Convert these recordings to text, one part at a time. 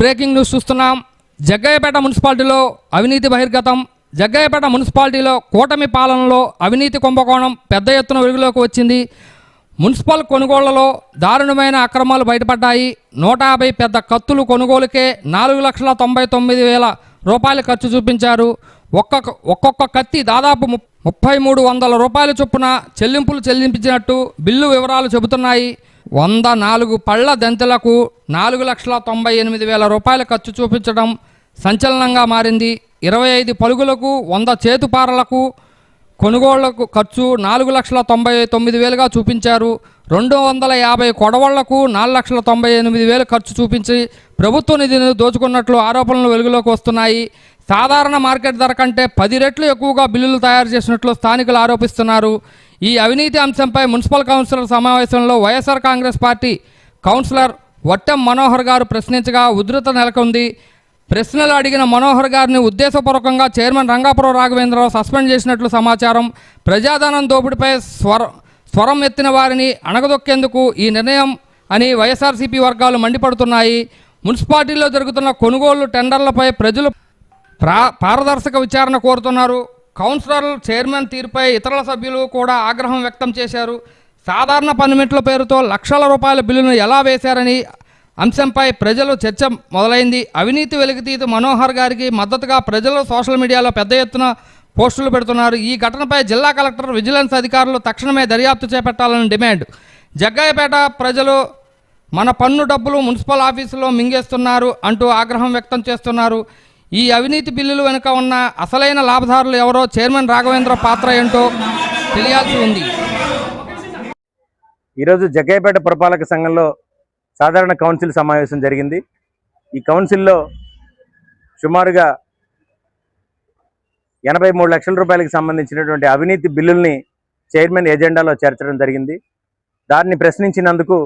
Breaking news చూస్తున్నాం. జగ్గయ్యపేట మున్సిపాలిటీలో అవినీతి బహిర్గతం. జగ్గయ్యపేట మున్సిపాలిటీలో కూటమి పాలనలో అవినీతి కుంభకోణం పెద్ద ఎత్తున వెలుగులోకి వచ్చింది. మున్సిపల్ కొనుగోళ్ళలో దారుణమైన అక్రమాలు బయటపడ్డాయి. నూట యాభై పెద్ద కత్తులు కొనుగోలుకే నాలుగు లక్షల తొంభై తొమ్మిది వేల రూపాయలు ఖర్చు చూపించారు. ఒక్కొక్క ఒక్కొక్క కత్తి దాదాపు ముప్పై మూడు వందల రూపాయల చొప్పున చెల్లింపులు చెల్లించినట్టు బిల్లు వివరాలు చెబుతున్నాయి. వంద నాలుగు పళ్ళ దంతలకు నాలుగు లక్షల తొంభై ఎనిమిది వేల రూపాయల ఖర్చు చూపించడం సంచలనంగా మారింది. ఇరవై ఐదు పలుగులకు వంద చేతుపారలకు కొనుగోళ్ళకు ఖర్చు నాలుగు లక్షల తొంభై తొమ్మిది వేలుగా చూపించారు. రెండు వందల యాభై కొడవళ్ళకు నాలుగు లక్షల తొంభై ఎనిమిది వేలు ఖర్చు చూపించి ప్రభుత్వ నిధిని దోచుకున్నట్లు ఆరోపణలు వెలుగులోకి వస్తున్నాయి. సాధారణ మార్కెట్ ధర కంటే పది రెట్లు ఎక్కువగా బిల్లులు తయారు చేసినట్లు స్థానికులు ఆరోపిస్తున్నారు. ఈ అవినీతి అంశంపై మున్సిపల్ కౌన్సిలర్ సమావేశంలో YSR Congress party councillor Vattem Manohar గారు ప్రశ్నించగా ఉధృత నెలకొంది. ప్రశ్నలు అడిగిన మనోహర్ గారిని ఉద్దేశపూర్వకంగా చైర్మన్ రంగాపురం రాఘవేంద్రరావు సస్పెండ్ చేసినట్లు సమాచారం. ప్రజాధనం దోపిడీపై స్వర స్వరం ఎత్తిన వారిని అణగదొక్కేందుకు ఈ నిర్ణయం అని వైఎస్ఆర్సీపీ వర్గాలు మండిపడుతున్నాయి. మున్సిపాలిటీలో జరుగుతున్న కొనుగోలు టెండర్లపై ప్రజలు ప్రా పారదర్శక విచారణ కోరుతున్నారు. కౌన్సిలర్ చైర్మన్ తీరుపై ఇతరుల సభ్యులు కూడా ఆగ్రహం వ్యక్తం చేశారు. సాధారణ పనిమిట్ల పేరుతో లక్షల రూపాయల బిల్లును ఎలా వేశారని అంశంపై ప్రజలు చర్చ మొదలైంది. అవినీతి వెలికితీత మనోహర్ గారికి మద్దతుగా ప్రజలు సోషల్ మీడియాలో పెద్ద ఎత్తున పోస్టులు పెడుతున్నారు. ఈ ఘటనపై జిల్లా కలెక్టర్ విజిలెన్స్ అధికారులు తక్షణమే దర్యాప్తు చేపట్టాలని డిమాండ్. జగ్గాయపేట ప్రజలు మన పన్ను డబ్బులు మున్సిపల్ ఆఫీసులో మింగేస్తున్నారు అంటూ ఆగ్రహం వ్యక్తం చేస్తున్నారు. ఈ అవినీతి బిల్లులు వెనుక ఉన్న అసలైన లాభదారులు ఎవరో చైర్మన్ రాఘవేంద్ర పాత్ర ఏంటో తెలియాల్సి ఉంది. ఈరోజు జగ్గయ్యపేట పురపాలక సంఘంలో సాధారణ కౌన్సిల్ సమావేశం జరిగింది. ఈ కౌన్సిల్లో సుమారుగా ఎనభై మూడు లక్షల రూపాయలకు సంబంధించినటువంటి అవినీతి బిల్లుల్ని చైర్మన్ ఎజెండాలో చేర్చడం జరిగింది. దాన్ని ప్రశ్నించినందుకు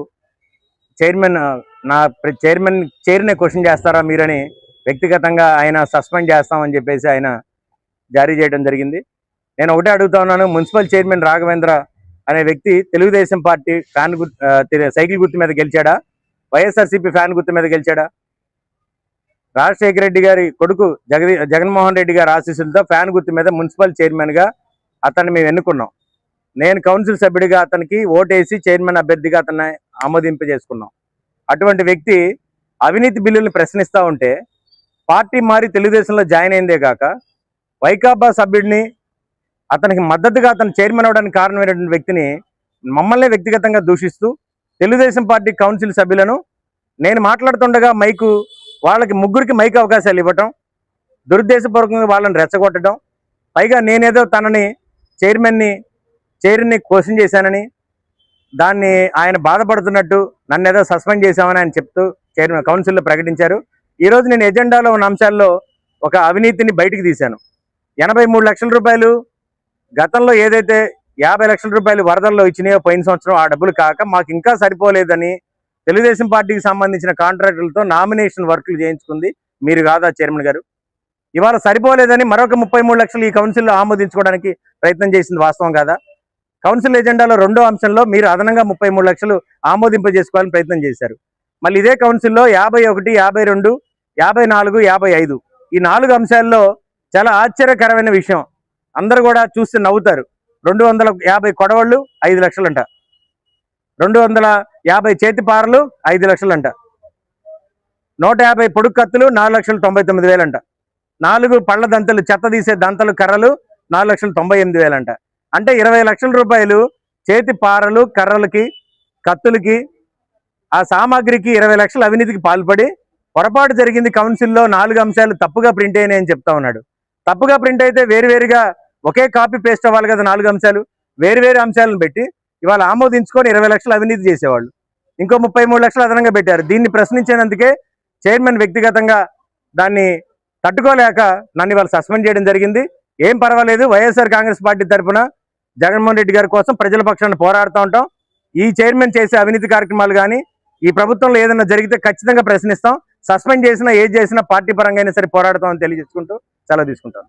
చైర్మన్ నా చైర్మన్ చైర్నే క్వశ్చన్ చేస్తారా మీరని వ్యక్తిగతంగా ఆయన సస్పెండ్ చేస్తామని చెప్పేసి ఆయన జారీ చేయడం జరిగింది. నేను ఒకటే అడుగుతా ఉన్నాను మున్సిపల్ చైర్మన్ రాఘవేంద్ర అనే వ్యక్తి తెలుగుదేశం పార్టీ ఫ్యాన్ గుర్తు సైకిల్ గుర్తు మీద గెలిచాడా? వైఎస్ఆర్సీపీ ఫ్యాన్ గుర్తు మీద గెలిచాడా? రాజశేఖర రెడ్డి గారి కొడుకు జగది జగన్మోహన్ రెడ్డి గారి ఆశీస్సులతో ఫ్యాన్ గుర్తు మీద మున్సిపల్ చైర్మన్గా అతన్ని మేము ఎన్నుకున్నాం. నేను కౌన్సిల్ సభ్యుడిగా అతనికి ఓటేసి చైర్మన్ అభ్యర్థిగా అతన్ని ఆమోదింపజేసుకున్నాం అటువంటి వ్యక్తి అవినీతి బిల్లుల్ని ప్రశ్నిస్తూ ఉంటే పార్టీ మారి తెలుగుదేశంలో జాయిన్ అయిందే కాక వైకాపా సభ్యుడిని అతనికి మద్దతుగా అతను చైర్మన్ అవడానికి కారణమైనటువంటి వ్యక్తిని మమ్మల్ని వ్యక్తిగతంగా దూషిస్తూ తెలుగుదేశం పార్టీ కౌన్సిల్ సభ్యులను నేను మాట్లాడుతుండగా మైకు వాళ్ళకి ముగ్గురికి మైక్ అవకాశాలు ఇవ్వటం దురుద్దేశపూర్వకంగా వాళ్ళని రెచ్చగొట్టడం పైగా నేనేదో తనని చైర్మన్ని చైర్ని క్వశ్చన్ చేశానని దాన్ని ఆయన బాధపడుతున్నట్టు నన్ను ఏదో సస్పెండ్ చేశామని ఆయన చెప్తూ చైర్మన్ కౌన్సిల్లో ప్రకటించారు. ఈరోజు నేను ఎజెండాలో ఉన్న అంశాల్లో ఒక అవినీతిని బయటికి తీశాను. ఎనభై మూడు లక్షల రూపాయలు గతంలో ఏదైతే యాభై లక్షల రూపాయలు వరదల్లో ఇచ్చినాయో పోయిన సంవత్సరం ఆ డబ్బులు కాక మాకు ఇంకా సరిపోలేదని తెలుగుదేశం పార్టీకి సంబంధించిన కాంట్రాక్టులతో నామినేషన్ వర్క్లు చేయించుకుంది మీరు కాదా చైర్మన్ గారు? ఇవాళ సరిపోలేదని మరొక ముప్పై మూడు లక్షలు ఈ కౌన్సిల్లో ఆమోదించుకోవడానికి ప్రయత్నం చేసింది వాస్తవం కాదా? కౌన్సిల్ ఎజెండాలో రెండో అంశంలో మీరు అదనంగా ముప్పై మూడు లక్షలు ఆమోదింపజేసుకోవాలని ప్రయత్నం చేశారు. మళ్ళీ ఇదే కౌన్సిల్లో యాభై ఒకటి యాభై రెండు యాభై నాలుగు యాభై ఐదు ఈ నాలుగు అంశాల్లో చాలా ఆశ్చర్యకరమైన విషయం. అందరు కూడా చూస్తే నవ్వుతారు. రెండు వందల యాభై కొడవళ్ళు ఐదు లక్షలంట. రెండు వందల యాభై చేతి పారలు ఐదు లక్షలంట. నూట యాభై పొడుగు కత్తులు నాలుగు లక్షల తొంభై తొమ్మిది వేలంట. నాలుగు పళ్ళ దంతలు చెత్త తీసే దంతలు కర్రలు నాలుగు లక్షల తొంభై ఎనిమిది వేలంట. అంటే ఇరవై లక్షల రూపాయలు చేతి పారలు కర్రలకి కత్తులకి ఆ సామాగ్రికి ఇరవై లక్షల అవినీతికి పాల్పడి పొరపాటు జరిగింది కౌన్సిల్లో నాలుగు అంశాలు తప్పుగా ప్రింట్ అయినాయని చెప్తా ఉన్నాడు. తప్పుగా ప్రింట్ అయితే వేరువేరుగా ఒకే కాపీ పేస్ట్ అవ్వాలి కదా నాలుగు అంశాలు వేరు వేరు అంశాలను పెట్టి ఇవాళ ఆమోదించుకొని ఇరవై లక్షలు అవినీతి చేసేవాళ్ళు. ఇంకో ముప్పై మూడు లక్షలు అదనంగా పెట్టారు. దీన్ని ప్రశ్నించినందుకే చైర్మన్ వ్యక్తిగతంగా దాన్ని తట్టుకోలేక నన్ను ఇవాళ సస్పెండ్ చేయడం జరిగింది. ఏం పర్వాలేదు వైఎస్ఆర్ కాంగ్రెస్ పార్టీ తరఫున జగన్మోహన్ రెడ్డి గారి కోసం ప్రజల పక్షాన్ని పోరాడుతూ ఉంటాం. ఈ చైర్మన్ చేసే అవినీతి కార్యక్రమాలు కానీ ఈ ప్రభుత్వంలో ఏదైనా జరిగితే ఖచ్చితంగా ప్రశ్నిస్తాం. సస్పెండ్ చేసినా ఏది చేసినా పార్టీ పరంగా అయినా సరే పోరాడతామని తెలియజేసుకుంటూ సెలవు తీసుకుంటాను.